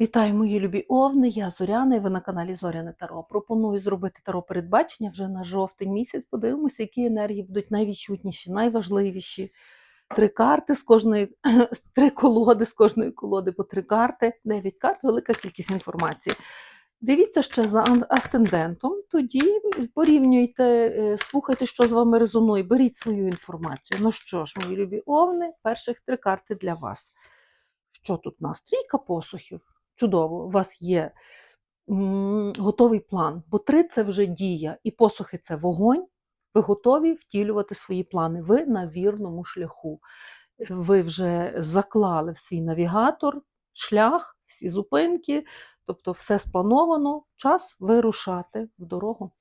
Вітаю, мої любі овни! Я Зоряна, і ви на каналі Зоряне Таро. Пропоную зробити таро передбачення вже на жовтень місяць. Подивимося, які енергії будуть найвідчутніші, найважливіші. Три карти з кожної три колоди з кожної колоди по три карти, дев'ять карт, велика кількість інформації. Дивіться ще за асцендентом, тоді порівнюйте, е, слухайте, що з вами резонує, беріть свою інформацію. Ну що ж, мої любі овни, перших три карти для вас. Що тут у нас? Трійка посухів. Чудово, у вас є готовий план, бо три це вже дія, і посухи це вогонь. Ви готові втілювати свої плани. Ви на вірному шляху. Ви вже заклали в свій навігатор шлях, всі зупинки, тобто все сплановано, час вирушати в дорогу.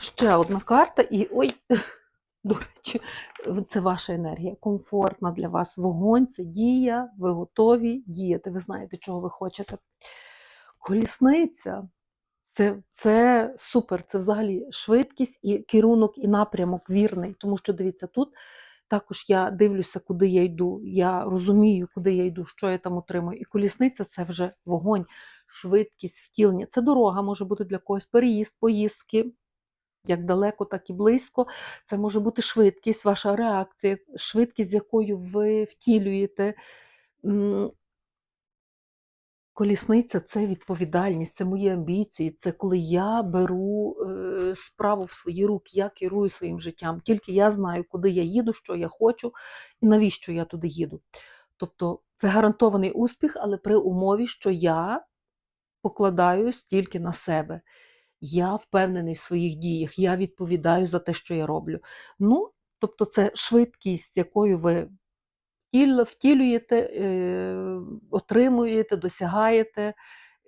Ще одна карта, і ой, до речі, це ваша енергія, комфортна для вас. Вогонь це дія, ви готові діяти, ви знаєте, чого ви хочете. Колісниця це, це супер, це взагалі швидкість і керунок, і напрямок вірний. Тому що дивіться, тут також я дивлюся, куди я йду. Я розумію, куди я йду, що я там отримую. І колісниця це вже вогонь, швидкість, втілення. Це дорога може бути для когось переїзд, поїздки. Як далеко, так і близько. Це може бути швидкість, ваша реакція, швидкість, з якою ви втілюєте. Колісниця це відповідальність, це мої амбіції, це коли я беру е, справу в свої руки, я керую своїм життям. Тільки я знаю, куди я їду, що я хочу і навіщо я туди їду. Тобто це гарантований успіх, але при умові, що я покладаюсь тільки на себе. Я впевнений в своїх діях, я відповідаю за те, що я роблю. Ну, тобто, це швидкість, якою ви втілюєте, е, отримуєте, досягаєте.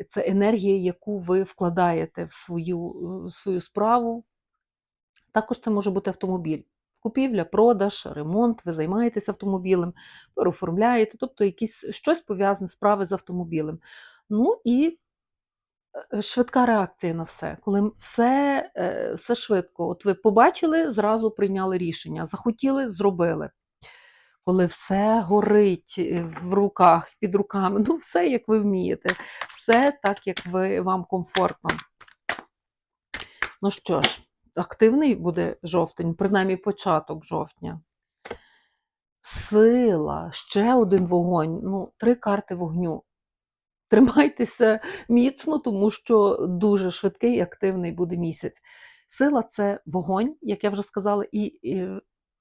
Це енергія, яку ви вкладаєте в свою, в свою справу. Також це може бути автомобіль. Купівля, продаж, ремонт, ви займаєтеся автомобілем, переоформляєте, тобто якісь щось пов'язане справи з автомобілем. Ну і е, швидка реакція на все. Коли все, е, все швидко. От ви побачили, зразу прийняли рішення, захотіли, зробили. Коли все горить е, в руках, під руками, ну все як ви вмієте, все так, як ви, вам комфортно. Ну що ж, активний буде жовтень, принаймні початок жовтня. Сила, ще один вогонь, ну, три карти вогню. Тримайтеся міцно, тому що дуже швидкий і активний буде місяць. Сила це вогонь, як я вже сказала, і,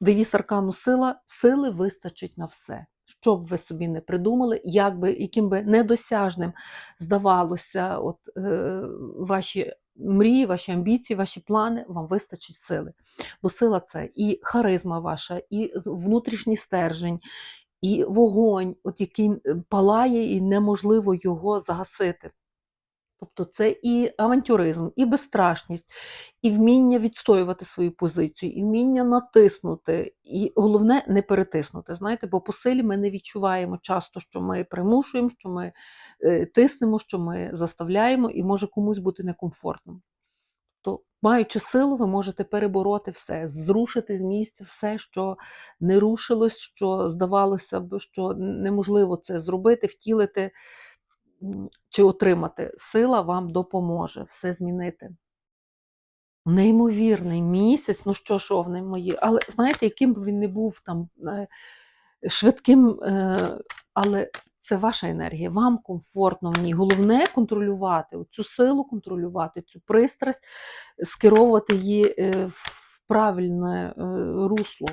девіз аркану сила, сили вистачить на все. Що б ви собі не придумали, як би, яким би недосяжним здавалося, от, е, ваші мрії, ваші амбіції, ваші плани, вам вистачить сили. Бо сила це і харизма ваша, і внутрішній стержень, і вогонь, от який е, палає, і неможливо його загасити. Тобто це і авантюризм, і безстрашність, і вміння відстоювати свою позицію, і вміння натиснути, і головне не перетиснути. Знаєте, бо по силі ми не відчуваємо часто, що ми примушуємо, що ми е, тиснемо, що ми заставляємо, і може комусь бути некомфортно. То, маючи силу, ви можете перебороти все, зрушити з місця все, що не рушилось, що здавалося б, що неможливо це зробити, втілити чи отримати. Сила вам допоможе все змінити. Неймовірний місяць, ну що ж, овни мої, але знаєте, яким би він не був там е, швидким, е, але це ваша енергія, вам комфортно в ній. Головне контролювати цю силу, контролювати цю пристрасть, скеровувати її е, в правильне е, русло.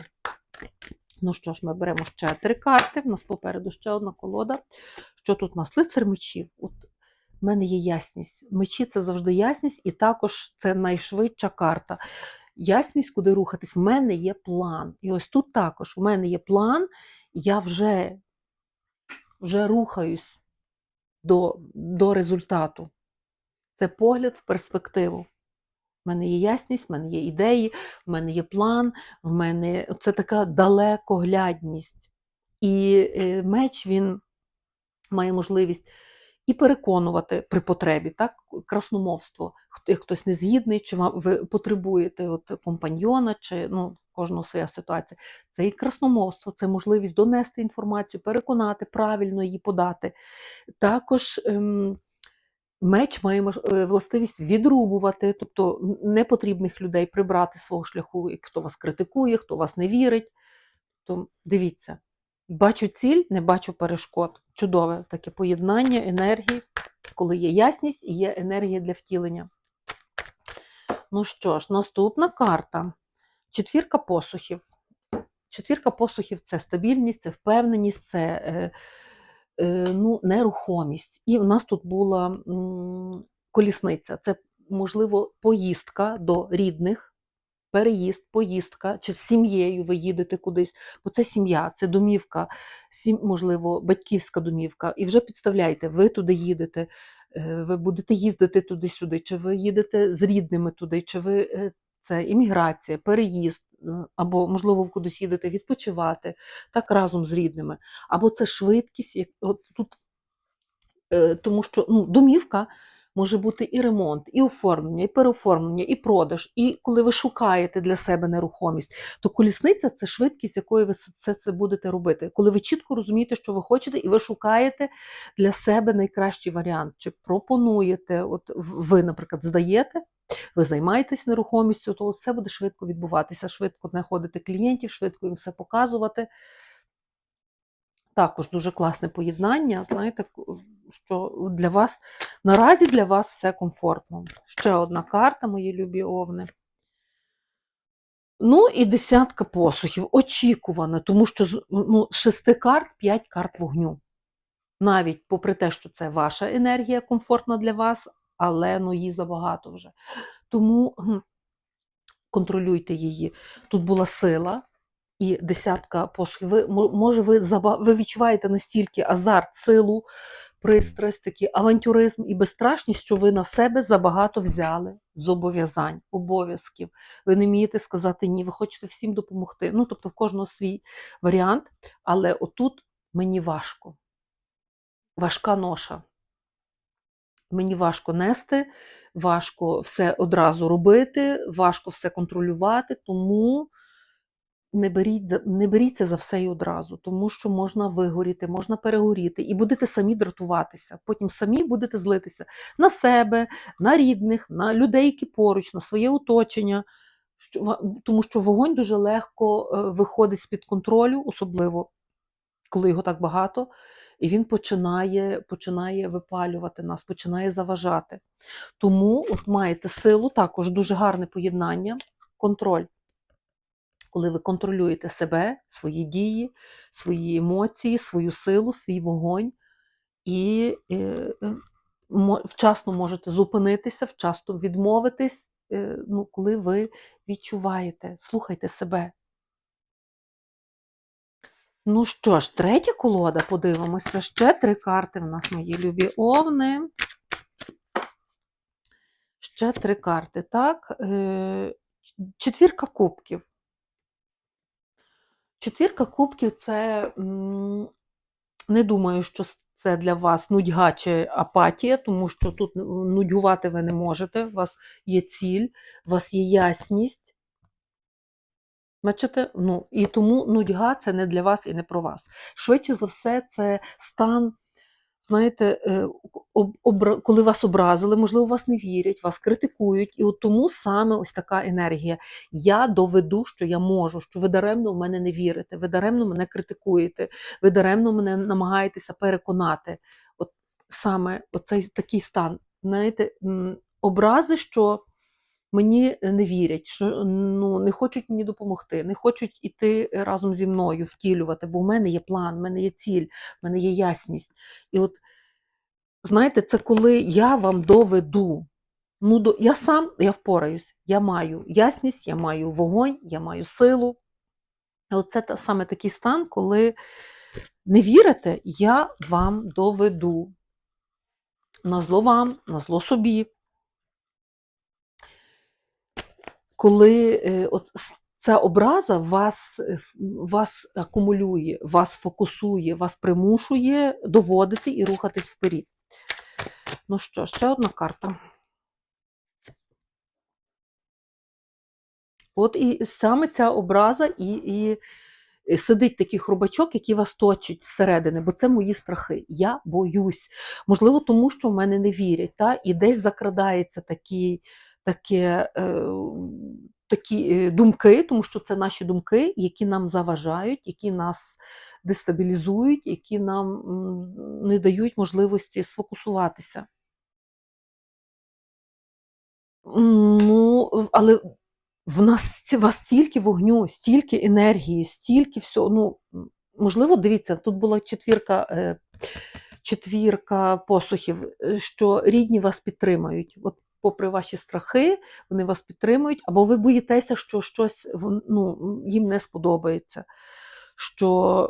Ну що ж, ми беремо ще три карти. У нас попереду ще одна колода. Що тут у нас? Лицар мечів. От в мене є ясність. Мечі це завжди ясність, і також це найшвидша карта. Ясність, куди рухатись. В мене є план. І ось тут також у мене є план, я вже, вже рухаюсь до, до результату. Це погляд в перспективу. В мене є ясність, в мене є ідеї, в мене є план, в мене це така далекоглядність. І е, меч він має можливість і переконувати при потребі, так, красномовство. Хто- хтось не згідний, чи ви потребуєте от компаньйона, чи ну, кожного своя ситуація. Це і красномовство, це можливість донести інформацію, переконати, правильно її подати. Також ем, меч має е, властивість відрубувати, тобто непотрібних людей прибрати свого шляху, хто вас критикує, хто вас не вірить. То дивіться, бачу ціль, не бачу перешкод. Чудове таке поєднання енергії, коли є ясність і є енергія для втілення. Ну що ж, наступна карта. Четвірка посухів. Четвірка посухів це стабільність, це впевненість, це е, е, ну, нерухомість. І в нас тут була м, колісниця. Це, можливо, поїздка до рідних, переїзд, поїздка, чи з сім'єю ви їдете кудись, бо це сім'я, це домівка, сім, можливо, батьківська домівка. І вже підставляйте, ви туди їдете, е, ви будете їздити туди-сюди, чи ви їдете з рідними туди, чи ви е, це імміграція, переїзд, е, або, можливо, ви кудись їдете відпочивати, так разом з рідними. Або це швидкість, як от тут, е, тому що ну, домівка може бути і ремонт, і оформлення, і переоформлення, і продаж. І коли ви шукаєте для себе нерухомість, то колісниця це швидкість, якою ви все це будете робити. Коли ви чітко розумієте, що ви хочете, і ви шукаєте для себе найкращий варіант, чи пропонуєте, от ви, наприклад, здаєте. Ви займаєтесь нерухомістю, то все буде швидко відбуватися, швидко знаходити клієнтів, швидко їм все показувати. Також дуже класне поєднання. Знаєте, що для вас наразі для вас все комфортно. Ще одна карта, мої любі овни. Ну і десятка посухів. Очікувано, тому що з ну, шести карт п'ять карт вогню. Навіть попри те, що це ваша енергія комфортна для вас, але ну, її забагато вже. Тому контролюйте її. Тут була сила і десятка посухів. Ви, може, ви, ви відчуваєте настільки азарт, силу, пристрасть, такий авантюризм і безстрашність, що ви на себе забагато взяли зобов'язань, обов'язків. Ви не вмієте сказати ні, ви хочете всім допомогти. Ну, тобто, в кожного свій варіант, але отут мені важко. Важка ноша. Мені важко нести, важко все одразу робити, важко все контролювати, тому не, беріть, не беріться за все і одразу, тому що можна вигоріти, можна перегоріти, і будете самі дратуватися. Потім самі будете злитися на себе, на рідних, на людей, які поруч, на своє оточення. Тому що вогонь дуже легко е, виходить з-під контролю, особливо коли його так багато, і він починає, починає випалювати нас, починає заважати. Тому от маєте силу, також дуже гарне поєднання, контроль. Коли ви контролюєте себе, свої дії, свої емоції, свою силу, свій вогонь, і е, е, вчасно можете зупинитися, вчасно відмовитись, е, ну, коли ви відчуваєте, слухайте себе. Ну що ж, третя колода, подивимося. Ще три карти в нас, мої любі овни. Ще три карти, так. Е, Четвірка кубків. Четвірка кубків це не думаю, що це для вас нудьга чи апатія, тому що тут нудьгувати ви не можете. У вас є ціль, у вас є ясність. Бачите? Ну, і тому нудьга це не для вас і не про вас. Швидше за все, це стан, знаєте, е, об- коли вас образили, можливо, вас не вірять, вас критикують. І от тому саме ось така енергія. Я доведу, що я можу, що ви даремно в мене не вірите, ви даремно мене критикуєте, ви даремно мене намагаєтеся переконати. От саме оцей такий стан, знаєте, образи, що мені не вірять, що ну, не хочуть мені допомогти, не хочуть іти разом зі мною, втілювати, бо в мене є план, в мене є ціль, в мене є ясність. І от, знаєте, це коли я вам доведу. Ну, до, я сам я впораюсь, я маю ясність, я маю вогонь, я маю силу. І от це та- саме такий стан, коли не вірите, я вам доведу. На зло вам, на зло собі. Коли е, от ця образа вас, е, вас акумулює, вас фокусує, вас примушує доводити і рухатись вперед. Ну що, ще одна карта. От і саме ця образа і, і сидить такий хробачок, який вас точить зсередини, бо це мої страхи. Я боюсь. Можливо, тому що в мене не вірять. Та? І десь закрадається такі, таке, е, такі е, думки, тому що це наші думки, які нам заважають, які нас дестабілізують, які нам не дають можливості сфокусуватися. Ну, але в нас ці- вас стільки вогню, стільки енергії, стільки всього. Ну, можливо, дивіться, тут була четвірка, е, четвірка посухів, що рідні вас підтримають. От попри ваші страхи, вони вас підтримують, або ви боїтеся, що щось ну, їм не сподобається. Що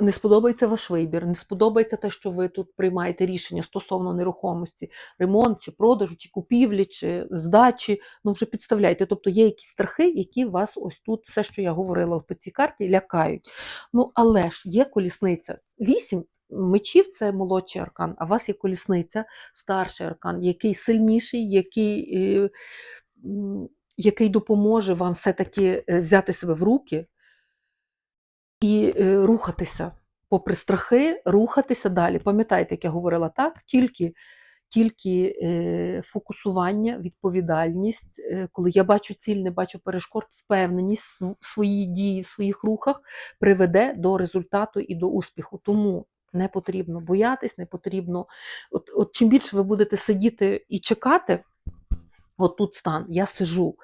не сподобається ваш вибір, не сподобається те, що ви тут приймаєте рішення стосовно нерухомості, ремонт, чи продажу, чи купівлі, чи здачі. Ну вже підставляйте. Тобто є якісь страхи, які вас ось тут, все, що я говорила по цій карті, лякають. Ну, але ж є колісниця. Вісім мечів це молодший аркан, а у вас є колісниця, старший аркан, який сильніший, який, е, який допоможе вам все-таки е, взяти себе в руки і е, рухатися, попри страхи, рухатися далі. Пам'ятаєте, як я говорила так, тільки, тільки фокусування, відповідальність, коли я бачу ціль, не бачу перешкод, впевненість в своїй дії, в своїх рухах приведе до результату і до успіху. Тому не потрібно боятись, не потрібно. От, от чим більше ви будете сидіти і чекати, от тут стан, я сижу,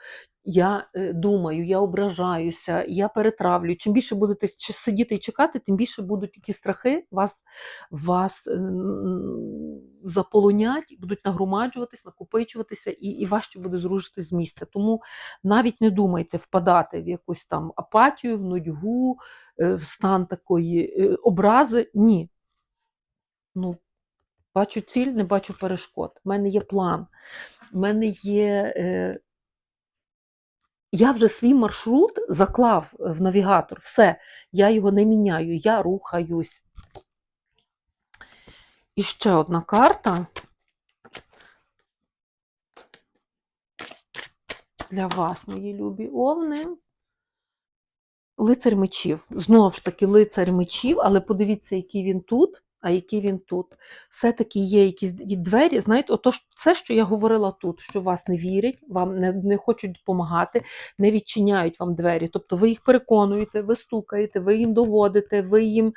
я е, думаю, я ображаюся, я перетравлюю. Чим більше будете сидіти і чекати, тим більше будуть ті страхи вас, вас е, заполонять, будуть нагромаджуватись, накопичуватися, і, і важче буде зрушити з місця. Тому навіть не думайте впадати в якусь там апатію, в нудьгу, е, в стан такої образи. Ні. Ну, бачу ціль, не бачу перешкод. У мене є план. У мене є. Е, я вже свій маршрут заклав в навігатор. Все, я його не міняю, я рухаюсь. І ще одна карта для вас, мої любі овни. Лицар мечів. Знову ж таки, лицар мечів, але подивіться, який він тут, а який він тут. Все-таки є якісь двері. Знаєте, ото це, що я говорила тут, що вас не вірять, вам не, не хочуть допомагати, не відчиняють вам двері. Тобто ви їх переконуєте, ви стукаєте, ви їм доводите, ви їм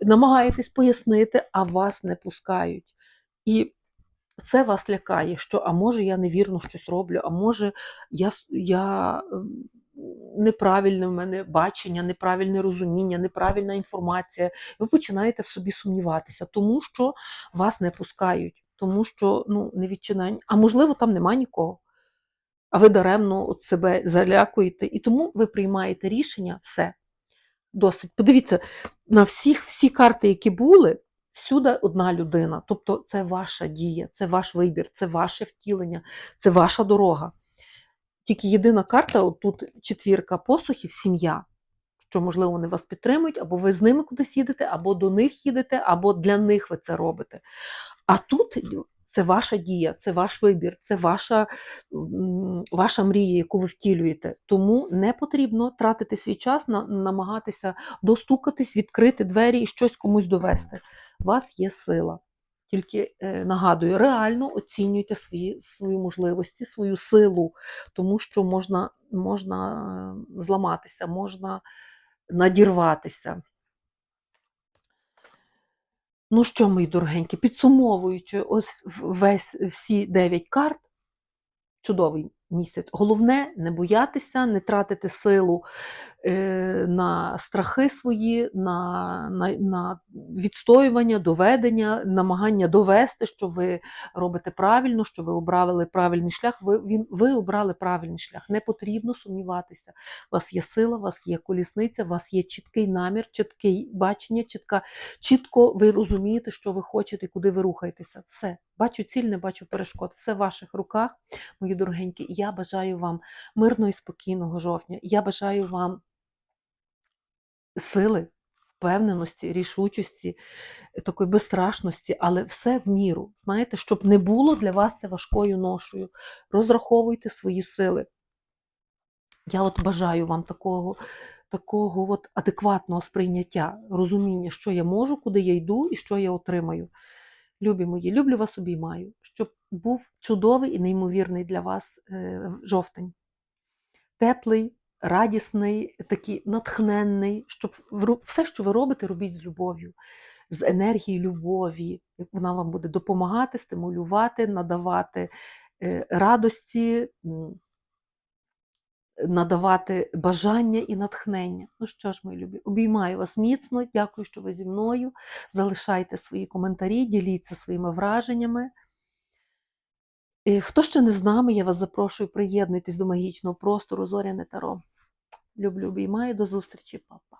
намагаєтесь пояснити, а вас не пускають. І це вас лякає, що а може я невірно щось роблю, а може я, я ем, неправильне в мене бачення, неправильне розуміння, неправильна інформація. Ви починаєте в собі сумніватися, тому що вас не пускають, тому що ну, не відчинають. А можливо, там нема нікого. А ви даремно от себе залякуєте, і тому ви приймаєте рішення, все. Досить. Подивіться, на всіх всі карти, які були, всюди одна людина. Тобто це ваша дія, це ваш вибір, це ваше втілення, це ваша дорога. Тільки єдина карта, от тут четвірка посухів, сім'я. Що, можливо, вони вас підтримують, або ви з ними кудись їдете, або до них їдете, або для них ви це робите. А тут це ваша дія, це ваш вибір, це ваша, ваша мрія, яку ви втілюєте. Тому не потрібно тратити свій час на намагатися достукатись, відкрити двері і щось комусь довести. У вас є сила. Тільки е, нагадую, реально оцінюйте свої, свої можливості, свою силу, тому що можна, можна е, зламатися, можна надірватися. Ну що, мої дорогенькі, підсумовуючи ось весь всі 9 карт, чудовий місяць. Головне не боятися, не тратити силу е, на страхи свої, на, на, на відстоювання, доведення, намагання довести, що ви робите правильно, що ви обрали правильний шлях. Ви, він, ви обрали правильний шлях. Не потрібно сумніватися. У вас є сила, у вас є колісниця, у вас є чіткий намір, чітке бачення, чітка, чітко ви розумієте, що ви хочете куди ви рухаєтеся. Все. Бачу ціль, не бачу перешкод. Все в ваших руках, мої дорогенькі. Я бажаю вам мирного і спокійного жовтня. Я бажаю вам сили, впевненості, рішучості, такої безстрашності, але все в міру. Знаєте, щоб не було для вас це важкою ношою. Розраховуйте свої сили. Я от бажаю вам такого, такого от адекватного сприйняття, розуміння, що я можу, куди я йду і що я отримаю. Любі мої, люблю вас обіймаю, щоб був чудовий і неймовірний для вас е, жовтень. Теплий, радісний, такий натхненний, щоб все, що ви робите, робіть з любов'ю, з енергією любові. Вона вам буде допомагати, стимулювати, надавати е, радості, надавати бажання і натхнення. Ну що ж, мої любі, обіймаю вас міцно. Дякую, що ви зі мною. Залишайте свої коментарі, діліться своїми враженнями. І Хто ще не з нами, я вас запрошую, приєднуйтесь до магічного простору Зоряне Таро. Люблю, обіймаю, до зустрічі, папа.